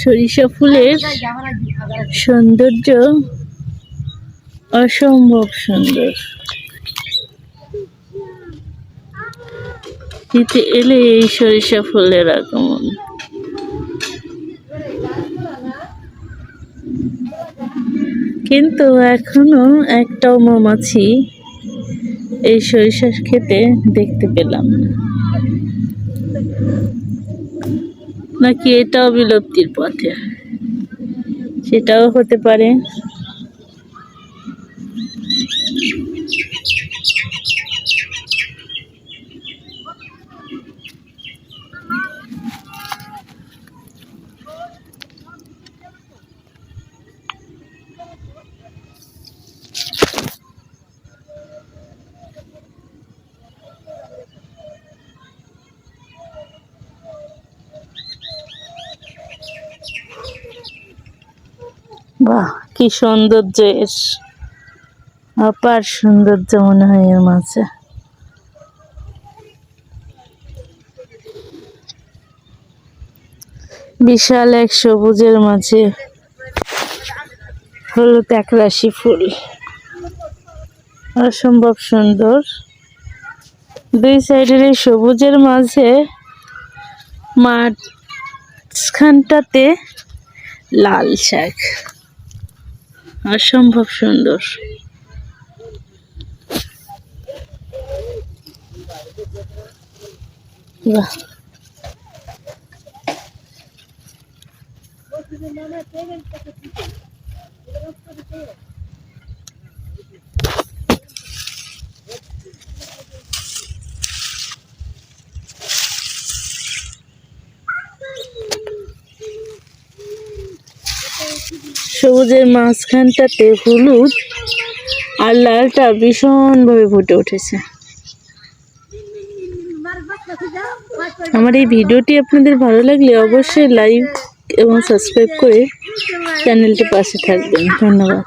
সরিষা ফুলের সৌন্দর্য অসম্ভব সুন্দর। শীতে এলে এই সরিষা ফুলের আগমন। কিন্তু এখনও একটাও মৌমাছি এই সরিষা খেতে দেখতে পেলাম না। নাকি এটাও বিলুপ্তির পথে? সেটাও হতে পারে। বাহ, কি সৌন্দর্য এর অপার সৌন্দর্য মনে হয় এর মাঝে। বিশাল এক সবুজের মাঝে হলুদ একরাশি ফুল। অসম্ভব সুন্দর। দুই সাইডের এই সবুজের মাঝে মাঝখানটাতে লাল শাক। অসম্ভব সুন্দর। বাহ। সবুজের মাঝখানটাতে হলুদ আর লালটা ভীষণভাবে ফুটে উঠেছে। আমার এই ভিডিওটি আপনাদের ভালো লাগলে অবশ্যই লাইক এবং সাবস্ক্রাইব করে চ্যানেলটি পাশে থাকবেন। ধন্যবাদ।